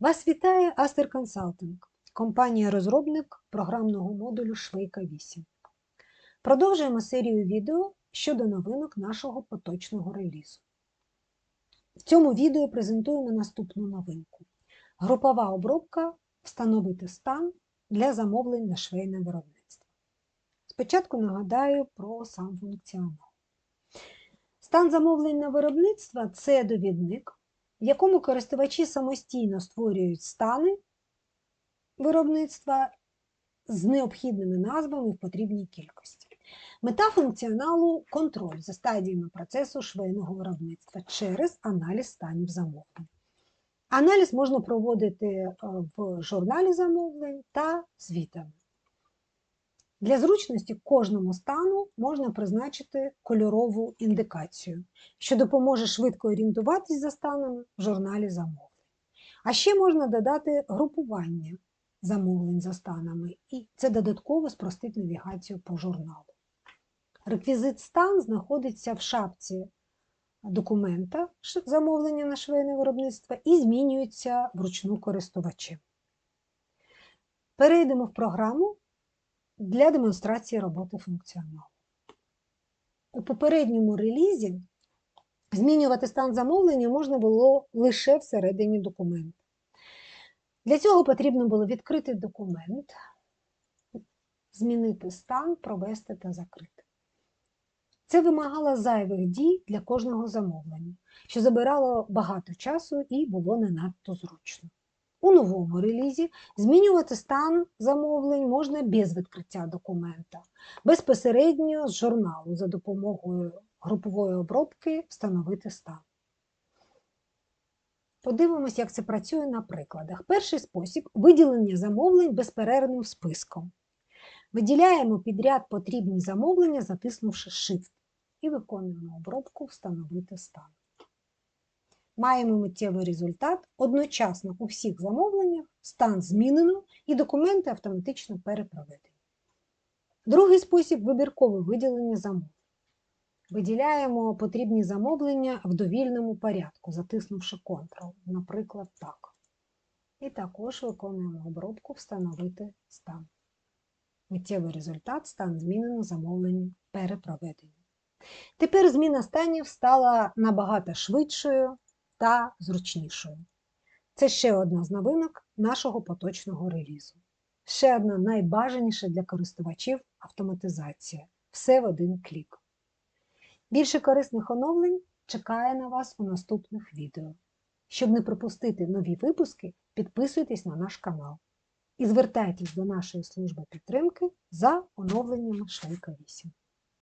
Вас вітає Aster Consulting, компанія-розробник програмного модулю Швейка 8. Продовжуємо серію відео щодо новинок нашого поточного релізу. В цьому відео презентуємо наступну новинку: групова обробка встановити стан для замовлень на швейне виробництво. Спочатку нагадаю про сам функціонал. Стан замовлень на виробництво це довідник, в якому користувачі самостійно створюють стани виробництва з необхідними назвами в потрібній кількості. Мета функціоналу контроль за стадіями процесу швейного виробництва через аналіз станів замовлень. Аналіз можна проводити е, в журналі замовлень та звітами. Для зручності кожному стану можна призначити кольорову індикацію, що допоможе швидко орієнтуватись за станами в журналі замовлень. А ще можна додати групування замовлень за станами, і це додатково спростить навігацію по журналу. Реквізит стан знаходиться в шапці документа замовлення на швейне виробництво і змінюється вручну користувачем. Перейдемо в програму для демонстрації роботи функціоналу. У попередньому релізі змінювати стан замовлення можна було лише всередині документа. Для цього потрібно було відкрити документ, змінити стан, провести та закрити. Це вимагало зайвих дій для кожного замовлення, що забирало багато часу і було не надто зручно. У новому релізі змінювати стан замовлень можна без відкриття документа, безпосередньо з журналу за допомогою групової обробки встановити стан. Подивимось, як це працює на прикладах. Перший спосіб виділення замовлень безперервним списком. Виділяємо підряд потрібні замовлення, затиснувши Shift, і виконуємо обробку Встановити стан. Маємо миттєвий результат. Одночасно у всіх замовленнях стан змінено і документи автоматично перепроведені. Другий спосіб вибіркове виділення замовлень. Виділяємо потрібні замовлення в довільному порядку, затиснувши Ctrl, наприклад, так. І також виконуємо обробку Встановити стан. Миттєвий результат стан змінено замовлення перепроведені. Тепер зміна станів стала набагато швидшою та зручнішою. Це ще одна з новинок нашого поточного релізу. Ще одна найбажаніша для користувачів автоматизація. Все в один клік. Більше корисних оновлень чекає на вас у наступних відео. Щоб не пропустити нові випуски, підписуйтесь на наш канал і звертайтесь до нашої служби підтримки за оновленнями Швейка 8.